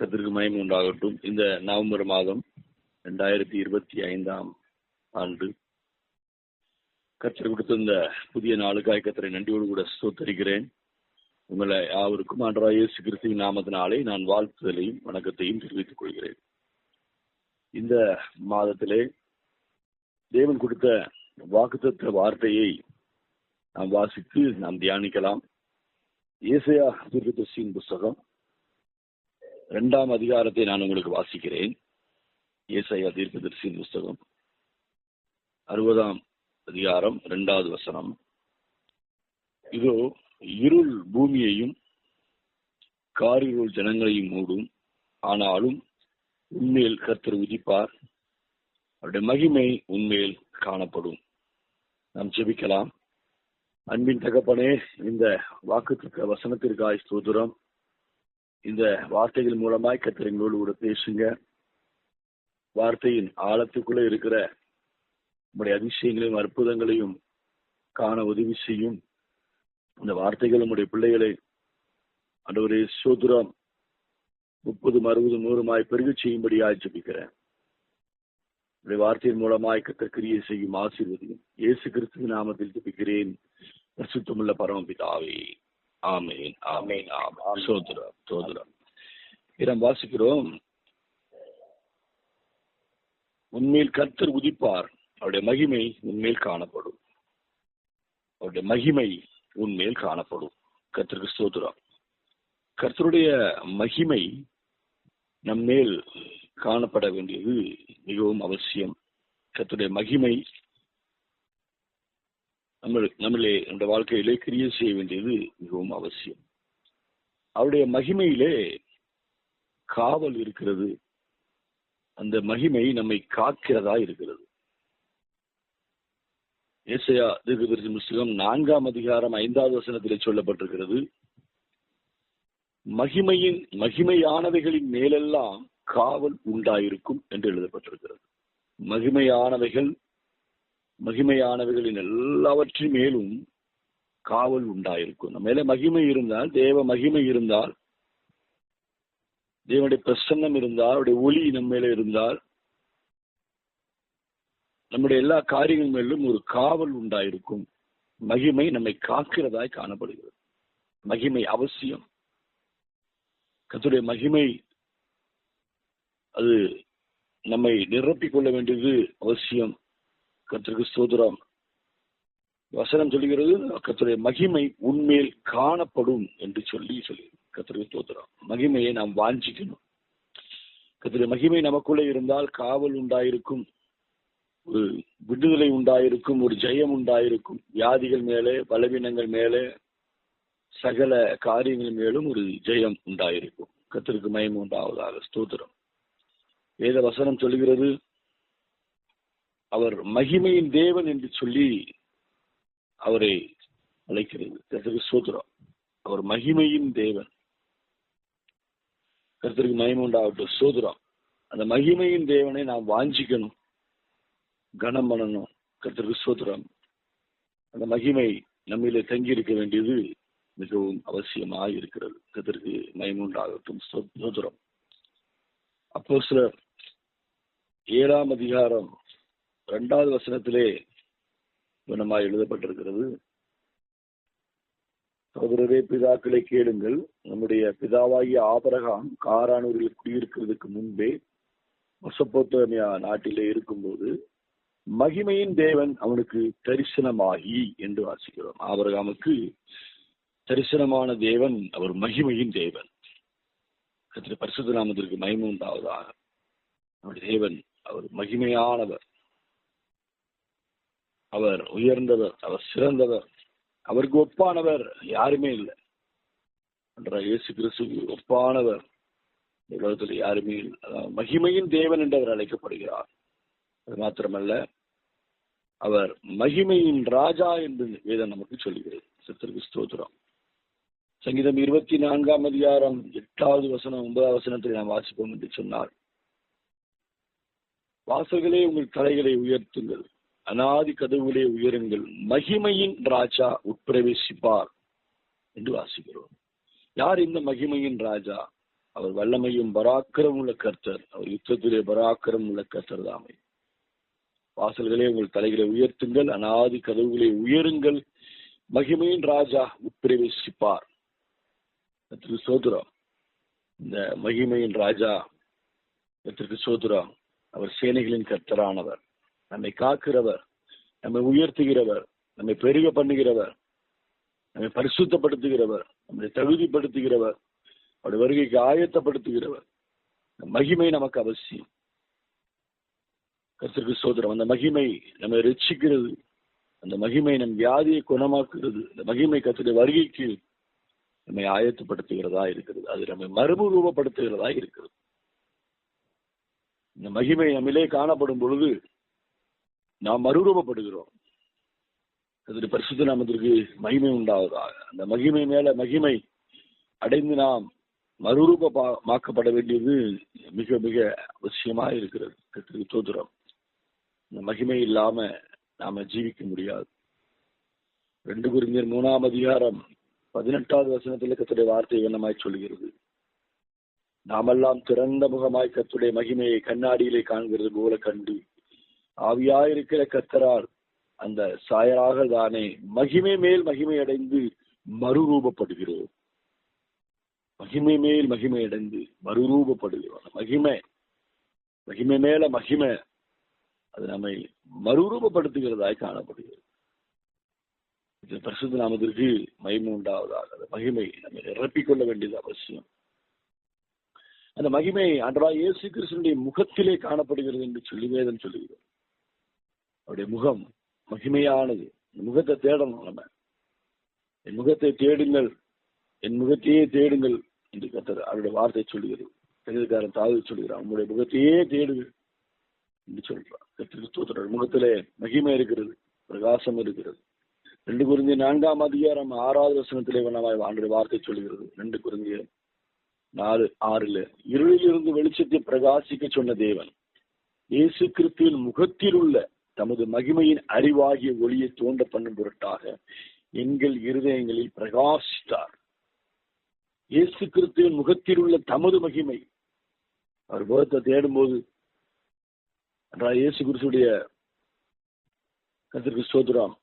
கத்திற்கு மயம் உண்டாகட்டும். இந்த நவம்பர் மாதம் ரெண்டாயிரத்தி இருபத்தி ஐந்தாம் ஆண்டு. கத்தர் கொடுத்த இந்த புதிய நாளுக்காய் கத்தரை நன்றியோடு கூட ஸ்தோத்தரிக்கிறேன். உங்களை யாவருக்கும் ஆண்டராய் இயேசு கிறிஸ்துவின் நாமத்தினாலே நான் வாழ்த்துதலையும் வணக்கத்தையும் தெரிவித்துக் கொள்கிறேன். இந்த மாதத்திலே தேவன் கொடுத்த வாக்குத்தத்த வார்த்தையை நாம் வாசித்து நாம் தியானிக்கலாம். ஏசையா தீர்க்கதரிசியின் புஸ்தகம் இரண்டாம் அதிகாரத்தை நான் உங்களுக்கு வாசிக்கிறேன். ஏசையா தீர்க்கதரிசியின் புஸ்தகம். அறுபதாம் அதிகாரம் இரண்டாவது வசனம். இதோ இருள் பூமியையும் காரிருள் ஜனங்களையும் மூடும். ஆனாலும் உண்மையில் கர்த்தர் உதிப்பார். அவருடைய மகிமை உண்மையில் காணப்படும். நாம் ஜெபிக்கலாம். அன்பின் தகப்பனே இந்த வாக்கு வசனத்திற்காய் ஸ்தோத்திரம். இந்த வார்த்தைகள் மூலமாய் கர்த்தர் எங்களோடு கூட பேசுங்க. வார்த்தையின் ஆழத்துக்குள்ள இருக்கிற உங்களுடைய அதிசயங்களையும் அற்புதங்களையும் காண உதவி செய்யும். இந்த வார்த்தைகள் நம்முடைய பிள்ளைகளை அன்றவரே சோதுரம் முப்பதும் அறுபதும் நூறுமாய் பெருக செய்யும்படியாய் ஜபிக்கிறேன். உடைய வார்த்தையின் மூலமாய் கத்தக்கிரியை செய்யும் ஆசீர்வதியும். இயேசு கிறிஸ்துவின் நாமத்தில் ஜபிக்கிறேன். பிரசுத்தமுள்ள பரமபிதாவே. ஆமேன் ஆமேன் ஆமாம் சோதுரம் சோதுரம் இடம் வாசிக்கிறோம். உண்மையில் கர்த்தர் உதிப்பார் அவருடைய மகிமை உண்மையில் காணப்படும். அவருடைய மகிமை உண்மையில் காணப்படும். கர்த்தருக்கு ஸ்தோத்திரம் கர்த்தருடைய மகிமை நம்மேல் காணப்பட வேண்டியது மிகவும் அவசியம். கர்த்தருடைய மகிமை நம்ம நம்மளே நம்முடைய வாழ்க்கையிலே கிரியை செய்ய வேண்டியது மிகவும் அவசியம். அவருடைய மகிமையிலே காவல் இருக்கிறது. அந்த மகிமை நம்மை காக்கிறதா இருக்கிறது. ஏசையா தீர்க்கதரிசி புஸ்தகம் நான்காம் அதிகாரம் ஐந்தாவது வசனத்திலே சொல்லப்பட்டிருக்கிறது. மகிமையின் மகிமையானவைகளின் மேலெல்லாம் காவல் உண்டாயிருக்கும் என்று எழுதப்பட்டிருக்கிறது. மகிமையானவைகள் மகிமையானவைகளின் எல்லாவற்றின் மேலும் காவல் உண்டாயிருக்கும். நம்ம மேல மகிமை இருந்தால் தேவ மகிமை இருந்தால் தேவனுடைய பிரசன்னம் இருந்தால் அவருடைய ஒளி நம்ம மேல இருந்தால் நம்முடைய எல்லா காரியங்கள் மேலும் ஒரு காவல் உண்டாயிருக்கும். மகிமை நம்மை காக்கிறதாய் காணப்படுகிறது. மகிமை அவசியம். கத்துடைய மகிமை அது நம்மை நிரப்பிக் கொள்ள வேண்டியது அவசியம். கத்திற்கு ஸ்தோத்திரம். வசனம் சொல்லுகிறது கத்துடைய மகிமை உண்மையில் காணப்படும் என்று சொல்லி சொல்லி கத்திற்கு ஸ்தோத்திரம். மகிமையை நாம் வாஞ்சிக்கணும். கத்துடைய மகிமை நமக்குள்ளே இருந்தால் காவல் உண்டாயிருக்கும் ஒரு விடுதலை உண்டாயிருக்கும் ஒரு ஜெயம் உண்டாயிருக்கும். வியாதிகள் மேலே பலவீனங்கள் மேலே சகல காரியங்கள் மேலும் ஒரு ஜெயம் உண்டாயிருக்கும். கத்திற்கு மயம் உண்டாவதாக ஸ்தோத்திரம். வேத வசனம் சொல்கிறது அவர் மகிமையின் தேவன் என்று சொல்லி அவரை அழைக்கிறது. கருத்துக்கு சூத்திரம் அவர் மகிமையின் தேவன். கருத்திற்கு மயம் உண்டாகட்டும். சோதரம் அந்த மகிமையின் தேவனை நாம் வாஞ்சிக்கணும். கனம் பண்ணணும். கருத்திற்கு சூத்திரம் அந்த மகிமை நம்மிலே தங்கி இருக்க வேண்டியது மிகவும் அவசியமாக இருக்கிறது. கத்திற்கு மயமுண்டாகட்டும் சோதரம் அப்போ சிலர் ஏழாம் அதிகாரம் இரண்டாவது வசனத்திலே குணமாய் எழுதப்பட்டிருக்கிறது. சகோதரரே பிதாக்களை கேளுங்கள். நம்முடைய பிதாவாகிய ஆபரகாம் காரானூரில் குடியிருக்கிறதுக்கு முன்பே மொசப்போத்தோமியா நாட்டிலே இருக்கும்போது மகிமையின் தேவன் அவனுக்கு தரிசனமாகி என்று வாசிக்கிறோம். ஆபரகாமுக்கு தரிசனமான தேவன் அவர் மகிமையின் தேவன். கத்திர பரிசுத்த நாமத்திற்கு மகிமை உண்டாவதாக. அவருடைய தேவன் அவர் மகிமையானவர். அவர் உயர்ந்தவர் அவர் சிறந்தவர் அவருக்கு ஒப்பானவர் யாருமே இல்லை. என்ற இயேசு கிறிஸ்துக்கு ஒப்பானவர். உலகத்தில் யாருமே இல்லை. மகிமையின் தேவன் என்று அவர் அழைக்கப்படுகிறார். அது மாத்திரமல்ல அவர் மகிமையின் ராஜா என்று வேதம் நமக்கு சொல்லுகிறது சித்திற்கு ஸ்தோத்திரம். சங்கீதம் இருபத்தி நான்காம் அதிகாரம் எட்டாவது வசனம் ஒன்பதாவது வசனத்தில் நாம் வாசிப்போம் என்று சொன்னார் வாசல்களே உங்கள் தலைகளை உயர்த்துங்கள். அனாதி கதவுகளே உயருங்கள். மகிமையின் ராஜா உட்பிரவேசிப்பார் என்று வாசிக்கிறோம். யார் இந்த மகிமையின் ராஜா? அவர் வல்லமையும் பராக்கிரம் உள்ள கர்த்தர். அவர் யுத்தத்திலே பராக்கிரம் உள்ள கர்த்தர் தாமை. வாசல்களே உங்கள் தலைகளை உயர்த்துங்கள். அனாதி கதவுகளை உயருங்கள். மகிமையின் ராஜா உட்பிரவேசிப்பார். எத்திற்கு சோதுரம் இந்த மகிமையின் ராஜா எத்திற்கு சோதுரம் அவர் சேனைகளின் கர்த்தரானவர். நம்மை காக்கிறவர் நம்மை உயர்த்துகிறவர் நம்மை பெருக பண்ணுகிறவர் நம்மை பரிசுத்தப்படுத்துகிறவர் நம்மை தகுதிப்படுத்துகிறவர் அவருடைய வருகைக்கு ஆயத்தப்படுத்துகிறவர். மகிமை நமக்கு அவசியம். கர்த்தருக்கு சோதரம் அந்த மகிமை நம்மை ரட்சிக்கிறது. அந்த மகிமை நம் வியாதியை குணமாக்குகிறது. அந்த மகிமை கர்த்தருடைய வருகைக்கு நம்மை ஆயத்தப்படுத்துகிறதா இருக்கிறது. அது நம்மை மறுரூபப்படுத்துகிறதா இருக்கிறது. இந்த மகிமை நம்மிலே காணப்படும் பொழுது நாம் மறுரூபப்படுகிறோம். அதற்கு பரிசுத்த நாமத்திற்கு மகிமை உண்டாவதாக. அந்த மகிமை மேல மகிமை அடைந்து நாம் மறுரூபமாக்கப்பட வேண்டியது மிக மிக அவசியமா இருக்கிறது. தோதுரம். இந்த மகிமை இல்லாம நாம ஜீவிக்க முடியாது. ரெண்டு குறிஞர் மூணாம் அதிகாரம் பதினெட்டாவது வசனத்தில் கத்துடைய வார்த்தை என்னமாய் சொல்கிறது நாமெல்லாம் திறந்த முகமாய் கத்துடைய மகிமையை கண்ணாடியிலே காண்கிறது போல கண்டு ஆவியாயிருக்கிற கத்தரால் அந்த சாயராக தானே மகிமை மேல் மகிமை அடைந்து மறுரூபப்படுகிறோம். மகிமை மேல் மகிமை அடைந்து மறுரூபப்படுகிறோம் மகிமை மகிமை மேல மகிமை அது நம்மை மறுரூபப்படுத்துகிறதாய் காணப்படுகிறது. இது பரிசுத்த நாமத்திற்கு மகிமை உண்டாவதாக அந்த மகிமை நம்ம நிரப்பிக்கொள்ள வேண்டியது அவசியம். அந்த மகிமை அன்றா இயேசு கிருஷ்ணனுடைய முகத்திலே காணப்படுகிறது என்று சொல்லி வேதம் சொல்லுகிறோம் அவருடைய முகம் மகிமையானது. இந்த முகத்தை தேடணும் நம்ம. என் முகத்தை தேடுங்கள். என் முகத்தையே தேடுங்கள் என்று கத்தர் அவருடைய வார்த்தை சொல்லுகிறது. சங்கீதக்காரன் தாவி சொல்கிறான் உங்களுடைய முகத்தையே தேடுங்கள் என்று சொல்றார். கிறிஸ்துவத்தோட முகத்திலே மகிமை இருக்கிறது. பிரகாசம் இருக்கிறது. ரெண்டு குறிஞ்சி நான்காம் அதிகாரம் ஆறாவது வசனத்திலே வண்ணமாய் ஆண்டு வார்த்தை சொல்கிறது ரெண்டு குறிஞ்சி நாலு ஆறுல இருளிலிருந்து வெளிச்சத்தை பிரகாசிக்க சொன்ன தேவன் இயேசு கிறிஸ்துவின் முகத்தில் உள்ள தமது மகிமையின் அறிவாகிய ஒளியை தோன்ற பண்ணும் பொருட்டாக எங்கள் இருதயங்களில் பிரகாசித்தார். இயேசு கிறிஸ்துவின் முகத்தில் உள்ள தமது மகிமை. அவர் முகத்தை தேடும்போது இயேசு கிறிஸ்துடைய கத்திற்கு சோதுராம்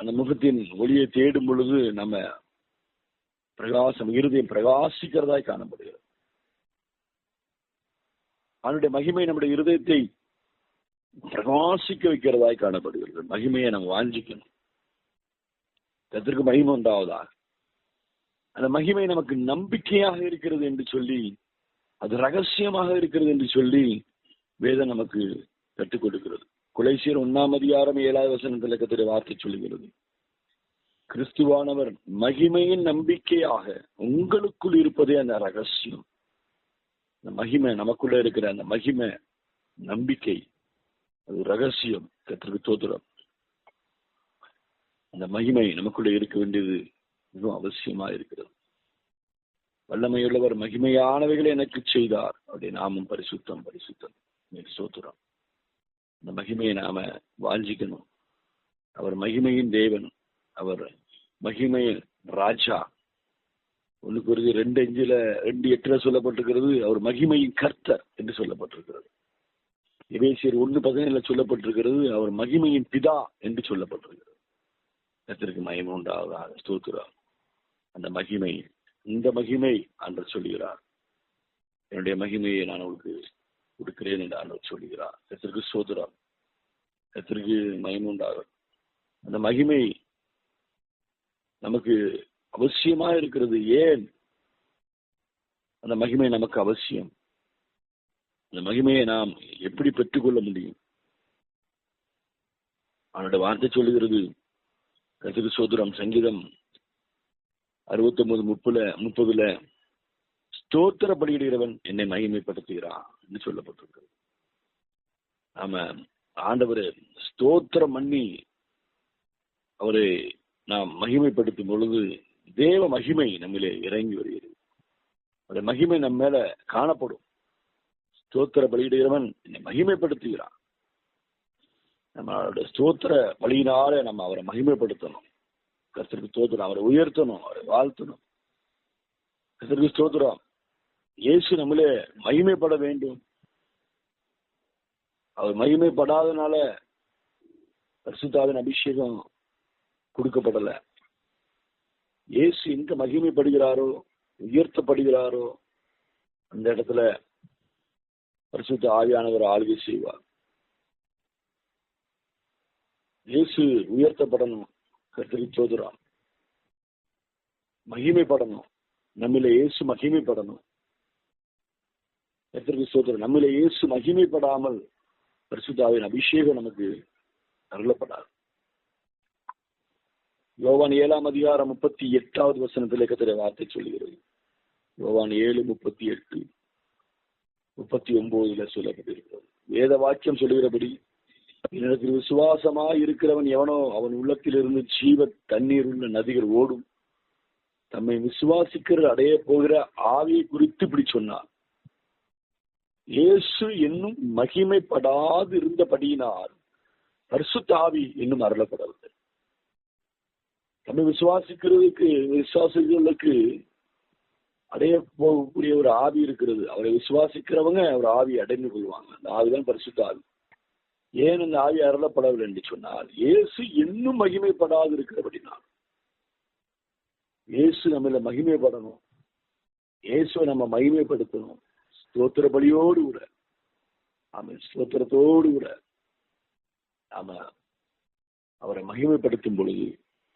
அந்த முகத்தின் ஒளியை தேடும் பொழுது நம்ம பிரகாசம் இருதயம் பிரகாசிக்கிறதாய் காணப்படுகிறது. அவனுடைய மகிமை நம்முடைய இருதயத்தை பிரகாசிக்க வைக்கிறதாய் காணப்படுகிறது. மகிமையை நம்ம வாஞ்சிக்கணும். கத்திற்கு மகிமை உண்டாவதாக அந்த மகிமை நமக்கு நம்பிக்கையாக இருக்கிறது என்று சொல்லி அது ரகசியமாக இருக்கிறது என்று சொல்லி வேதம் நமக்கு கற்றுக் கொடுக்கிறது. குலைசீர் ஒன்னாம் அதிகாரம் ஏழாவது வசனத்தில் கத்திர வார்த்தை சொல்லுகிறது. கிறிஸ்துவானவர் மகிமையின் நம்பிக்கையாக உங்களுக்குள் இருப்பதே அந்த ரகசியம். அந்த மகிமை நமக்குள்ள இருக்கிற அந்த மகிமை நம்பிக்கை. அது ரகசியம் கத்திற்கு தோதுரம் அந்த மகிமை நமக்குள்ளே இருக்க வேண்டியது மிகவும் அவசியமா இருக்கிறது. வல்லமையுள்ளவர் மகிமையானவைகளை எனக்கு செய்தார். அப்படி நாமும் பரிசுத்தம் பரிசுத்தம் சோத்துறோம் அந்த மகிமையை நாம வாஞ்சிக்கணும் அவர் மகிமையின் தேவன் அவர் மகிமையின் ராஜா. ஒண்ணுக்கு ஒரு ரெண்டு அஞ்சுல ரெண்டு எட்டுல சொல்லப்பட்டிருக்கிறது அவர் மகிமையின் கர்த்தர் என்று சொல்லப்பட்டிருக்கிறது. எபேசியர் ஒன்று பதினேழுல சொல்லப்பட்டிருக்கிறது அவர் மகிமையின் பிதா என்று சொல்லப்பட்டிருக்கிறது. கத்திற்கு மகிமை உண்டாவதாக ஸ்தோத்திரா அந்த மகிமை இந்த மகிமை என்று சொல்லுகிறார். என்னுடைய மகிமையை நான் உங்களுக்கு கொடுக்கிறேன் என்று ஆண்டவர் சொல்லுகிறார். கத்திற்கு சோதரா கத்திற்கு மகிமை உண்டாகும் அந்த மகிமை நமக்கு அவசியமா இருக்கிறது. ஏன்? அந்த மகிமை நமக்கு அவசியம். அந்த மகிமையை நாம் எப்படி பெற்றுக்கொள்ள முடியும்? அவனோட வார்த்தை சொல்லுகிறது கத்திரி சோதரம் சங்கீதம் அறுபத்தி ஒன்பது முப்பதுல முப்பதுல ஸ்தோத்திர பலியிடுகிறவன் என்னை மகிமைப்படுத்துகிறான் என்று சொல்லப்பட்டிருக்கிறது. நாம ஆண்டவர் ஸ்தோத்திரம் பண்ணி அவரை நாம் மகிமைப்படுத்தும் பொழுது தேவ மகிமை நம்மிலே இறங்கி வருகிறது. அந்த மகிமை நம்ம மேல காணப்படும். ஸ்தோத்திர பலியிடுகிறவன் என்னை மகிமைப்படுத்துகிறான். நம்மளோட ஸ்தோத்திர பலியினால நம்ம அவரை மகிமைப்படுத்தணும். கர்த்தருக்கு ஸ்தோத்திரம் அவரை உயர்த்தணும் அவரை வாழ்த்தணும். கர்த்தருக்கு ஸ்தோத்திரம். இயேசு நம்மளே மகிமைப்பட வேண்டும். அவர் மகிமைப்படாதனால பரிசுத்தாவின் அபிஷேகம் கொடுக்கப்படல. இயேசு எங்க மகிமைப்படுகிறாரோ உயர்த்தப்படுகிறாரோ அந்த இடத்துல பரிசுத்த ஆவியானவர் ஆளுகை செய்வார். இயேசு உயர்த்தப்படணும் கத்திரி சோதரான் மகிமைப்படணும் நம்மில இயேசு மகிமைப்படணும். கர்த்தருக்கு சோதரன் நம்மில இயேசு மகிமைப்படாமல் பரிசுத்தாவின் அபிஷேகம் நமக்கு அருளப்படாது. யோவான் ஏழாம் அதிகாரம் முப்பத்தி எட்டாவது வசனத்தில் கத்திர வார்த்தை சொல்கிறது யோவான் ஏழு முப்பத்தி எட்டு. முப்பத்தி ஒன்பதுல சொல்லப்பட்டிருக்கிறது. வேத வாக்கியம் சொல்லுகிறபடி எனக்கு விசுவாசமா இருக்கிறவன் எவனோ அவன் உள்ளத்திலிருந்து ஜீவ தண்ணீர் உள்ள நதிகள் ஓடும். தம்மை விசுவாசிக்கிற அடைய போகிற ஆவியை குறித்து இப்படி சொன்னார். இயேசு என்னும் மகிமைப்படாது இருந்தபடியினால் பரிசுத்த தாவி என்னும் அருளப்படவில்லை. தம்மை விசுவாசிக்கிறதுக்கு விசுவாசிகளுக்கு அடைய போகக்கூடிய ஒரு ஆவி இருக்கிறது. அவரை விசுவாசிக்கிறவங்க ஒரு ஆவி அடைந்து கொள்வாங்க. அந்த ஆவிதான் பரிசுத்த ஆவி. ஏன் அந்த ஆவி அருளப்படவில்லை என்று சொன்னால் இயேசு இன்னும் மகிமைப்படாது இருக்கிறபடினால். இயேசு நம்மள மகிமைப்படணும். இயேசுவை நம்ம மகிமைப்படுத்தணும். ஸ்தோத்திர பலியோடு கூட. ஆமாம் ஸ்தோத்திரத்தோடு கூட. நாம அவரை மகிமைப்படுத்தும் பொழுது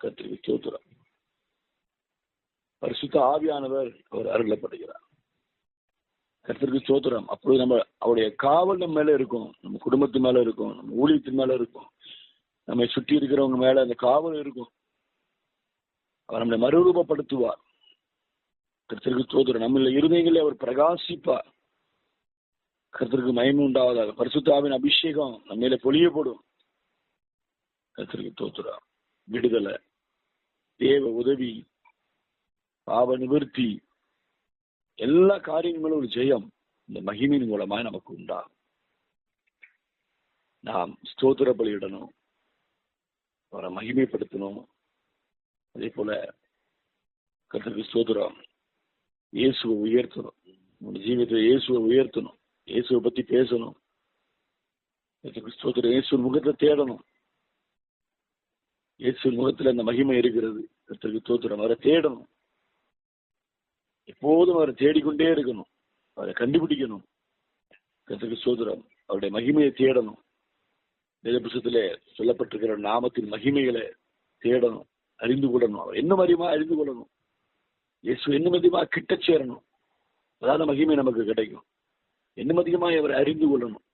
கத்திரிக்கு ஸ்தோத்திரம். பரிசுத்த ஆவியானவர் அவர் அருளப்படுகிறார். கருத்திற்கு சோத்திரம் அப்பொழுது நம்ம அவருடைய காவல் நம்ம மேல இருக்கும். நம்ம குடும்பத்து மேல இருக்கும். நம்ம ஊழியத்தின் மேல இருக்கும். நம்மை சுற்றி இருக்கிறவங்க மேல அந்த காவல் இருக்கும். அவர் நம்மளை மறுரூபப்படுத்துவார். கருத்திற்கு சோதரம் நம்மள இருதயங்களை அவர் பிரகாசிப்பார். கருத்திற்கு மயமே உண்டாவதாக. பரிசுத்தாவின் அபிஷேகம் நம்ம மேல பொழியப்படும். கருத்திற்கு தோத்துரா விடுதலை தேவ உதவி பாவ நிவர்த்தி. எல்லா காரியங்களும் ஒரு ஜெயம். இந்த மகிமையின் மூலமாய் நமக்கு உண்டாகும். நாம் ஸ்தோத்திர பலியிடணும். அவரை மகிமைப்படுத்தணும். அதே போல கர்த்தருக்கு ஸ்தோத்திரம். இயேசுவை உயர்த்தணும். நம்ம ஜீவியத்தில் இயேசுவை உயர்த்தணும். இயேசுவை பத்தி பேசணும். கர்த்தருக்கு ஸ்தோத்திரம். இயேசு முகத்தை தேடணும். இயேசு முகத்துல அந்த மகிமை இருக்கிறது. கர்த்தருக்கு ஸ்தோத்திரம். அவரை தேடணும். எப்போதும் அவரை தேடிக்கொண்டே இருக்கணும். அவரை கண்டுபிடிக்கணும். கர்த்தருக்கு சோதரம் அவருடைய மகிமையை தேடணும். வேதபுஷத்திலே சொல்லப்பட்டிருக்கிற நாமத்தின் மகிமைகளை தேடணும் அறிந்து கொள்ளணும். அவர் என்ன மாதிரியுமா அறிந்து கொள்ளணும்? இயேசு என்ன மதியமா கிட்ட சேரணும்? அதாவது மகிமை நமக்கு கிடைக்கும். இன்னும் அதிகமாய் அவரை அறிந்து கொள்ளணும்?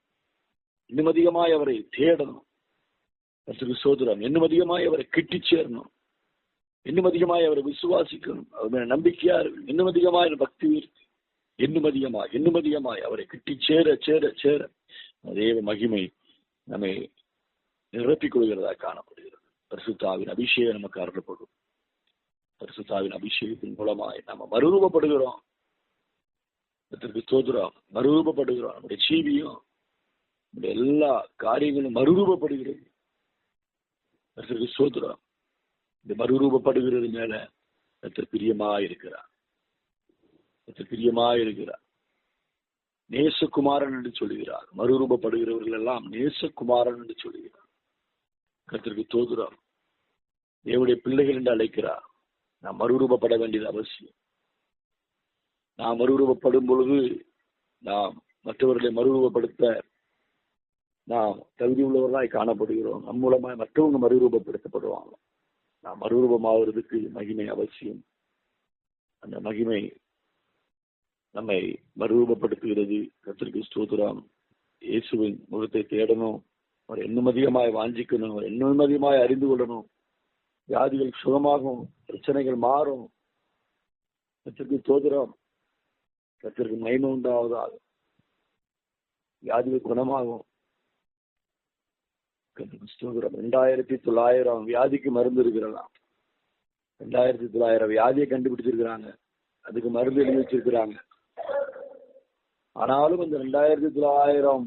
இன்னும் அதிகமாய் அவரை தேடணும்? கர்த்தருக்கு சோதரம் இன்னும் அதிகமாய் அவரை கிட்டி சேரணும்? இன்னும் அதிகமாய் அவரை விசுவாசிக்கணும். அவர் மேல நம்பிக்கையா இருக்கணும் இன்னும் அதிகமாய் பக்தி இருக்கு இன்னும் அதிகமாய் இன்னும் அதிகமாய் அவரை கிட்டி சேர சேர சேர. தேவ மகிமை நம்மை நிரப்பிக் கொள்கிறதா காணப்படுகிறது. பரிசுத்தாவின் அபிஷேகம் நமக்கு அருளப்படும். பரிசுத்தாவின் அபிஷேகத்தின் மூலமாய் நம்ம மறுரூபப்படுகிறோம். இதற்கு மறுரூபப்படுகிறோம். நம்முடைய ஜீவியம் நம்முடைய எல்லா காரியங்களும் மறுரூபப்படுகிறது. அதற்கு இந்த மறுரூபப்படுகிறது மேல கத்தர் பிரியமா இருக்கிறார் கத்தர் பிரியமா இருக்கிறார் நேசகுமாரன் என்று சொல்லுகிறார். மறுரூபப்படுகிறவர்கள் எல்லாம் நேசகுமாரன் என்று சொல்லுகிறார். கத்திற்கு தோதுறார் என்னுடைய பிள்ளைகள் என்று அழைக்கிறார். நாம் மறுரூபப்பட வேண்டியது அவசியம். நாம் மறுரூபப்படும் பொழுது நாம் மற்றவர்களை மறுரூபப்படுத்த நாம் தகுதி உள்ளவர்களாய் காணப்படுகிறோம். நம் மூலமாய் மற்றவங்க மறுரூபப்படுத்தப்படுவாங்க. நாம் மறுரூபமாகிறதுக்கு மகிமை அவசியம். அந்த மகிமை நம்மை மறுரூபப்படுத்துகிறது. கத்திரிக்கு ஸ்தோத்திரம். இயேசுவின் முகத்தை தேடணும். அவர் இன்னும் அதிகமாய் வாஞ்சிக்கணும். அவர் இன்னும் அதிகமாய் அறிந்து கொள்ளணும். வியாதிகள் சுகமாகும். பிரச்சனைகள் மாறும். கத்திற்கு தோதிரம் கத்திற்கு மகிமை உண்டாவதாக வியாதிகள் குணமாகும். ஸ்தோத்திரம் ரெண்டாயிரத்தி தொள்ளாயிரம் வியாதிக்கு மருந்து இருக்கிறதாம் ரெண்டாயிரத்தி தொள்ளாயிரம் வியாதியை கண்டுபிடிச்சிருக்கிறாங்க. அதுக்கு மருந்து எழுதி வச்சிருக்கிறாங்க. ஆனாலும் அந்த ரெண்டாயிரத்தி தொள்ளாயிரம்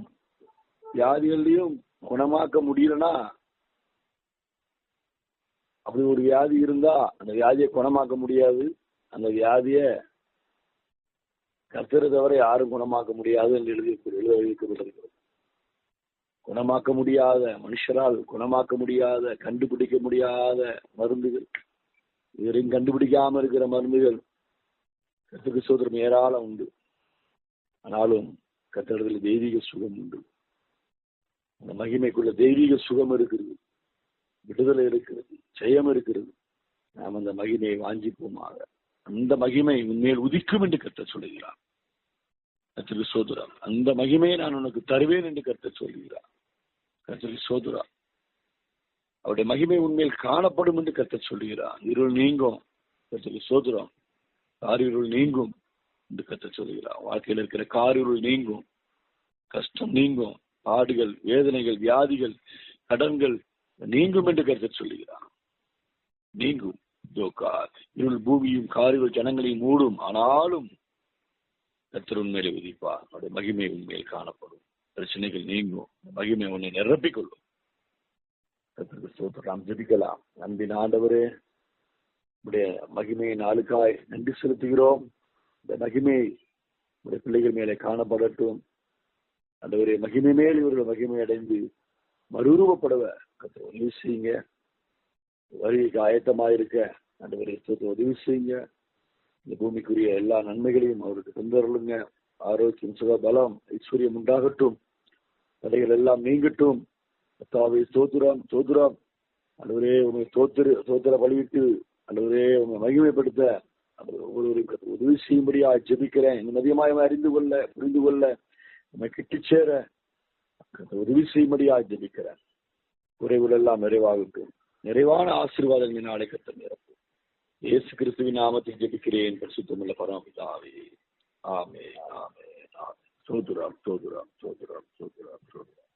வியாதிகள்லையும் குணமாக்க முடியலன்னா அப்படி ஒரு வியாதி இருந்தா அந்த வியாதியை குணமாக்க முடியாது. அந்த வியாதிய கர்த்தரை தவிர யாரும் குணமாக்க முடியாது என்று எழுதி எழுதியிருக்கிறது குணமாக்க முடியாத மனுஷரால் குணமாக்க முடியாத கண்டுபிடிக்க முடியாத மருந்துகள். இதுவரையும் கண்டுபிடிக்காம இருக்கிற மருந்துகள் கத்துக்கு சோதரம் ஏராளம் உண்டு. ஆனாலும் கத்தடத்தில் தெய்வீக சுகம் உண்டு. அந்த மகிமைக்குள்ள தெய்வீக சுகம் இருக்கிறது. விடுதலை இருக்கிறது. ஜெயம் இருக்கிறது. நாம் அந்த மகிமையை வாஞ்சிப்போமாக. அந்த மகிமை உன்மேல் உதிக்கும் என்று கத்த சொல்லுகிறார். கத்திரி சோதரம். அந்த மகிமையை நான் உனக்கு தருவேன் என்று கத்த சொல்கிறான் கத்திரி சோதுரா அவருடைய மகிமை உண்மையில் காணப்படும் என்று கத்த சொல்லுகிறார். இருள் நீங்கும் கத்திரி சோதுரம் காரிருள் நீங்கும் என்று கத்த சொல்லுகிறார். வாழ்க்கையில் இருக்கிற காரிருள் நீங்கும் கஷ்டம் நீங்கும் பாடுகள் வேதனைகள் வியாதிகள் கடன்கள் நீங்கும் என்று கருத்து சொல்லுகிறார். நீங்கும். இருள் பூமியும் காரிகள் ஜனங்களையும் மூடும். ஆனாலும் கத்தர் உண்மையிலே உதிப்பார். அவருடைய மகிமை உண்மையில் காணப்படும். பிரச்சனைகள் நீங்கும். மகிமை உன்னை நிரப்பிக்கொள்ளும். நாம் ஜபிக்கலாம். அன்பின் ஆண்டவரே உடைய மகிமையை நாளுக்காய் நன்றி செலுத்துகிறோம். இந்த மகிமை உடைய பிள்ளைகள் மேலே காணப்படட்டும். அந்தவரே மகிமை மேல் இவர்கள் மகிமை அடைந்து மறுரூபப்படவ உதவி செய்யுங்க. வரிக்கு ஆயத்தமாயிருக்க அந்தவரை உதவி செய்யுங்க. இந்த பூமிக்குரிய எல்லா நன்மைகளையும் அவருக்கு தந்தருளுங்க. ஆரோக்கியம் சுக பலம் ஐஸ்வர்யம் உண்டாகட்டும். தடைகள் எல்லாம் நீங்கட்டும். கத்தாவே சோதுராம் சோதுராம் அலுவரே உண்மை தோத்திரு தோத்திர பழிவிட்டு அலுவரே உங்க மகிமைப்படுத்த. ஒவ்வொருவரையும் உதவி செய்யும்படியா ஜெபிக்கிறேன். இந்த மதியமாய் அறிந்து கொள்ள புரிந்து கொள்ள நம்மை கிட்டி சேர. உதவி செய்யும்படியா ஜெபிக்கிறேன். குறைவுகள் எல்லாம் நிறைவாகட்டும் நிறைவான ஆசீர்வாதங்கள் நாளை கத்த நிரப்பு இயேசு கிறிஸ்துவின் நாமத்தை ஜெபிக்கிறேன். பரிசுத்தமுள்ள பரமபிதாவே. ஆமே ஆமே ஆமே சோதுராம் சோதுராம் சோதுராம் சோதுராம் சோதுராம்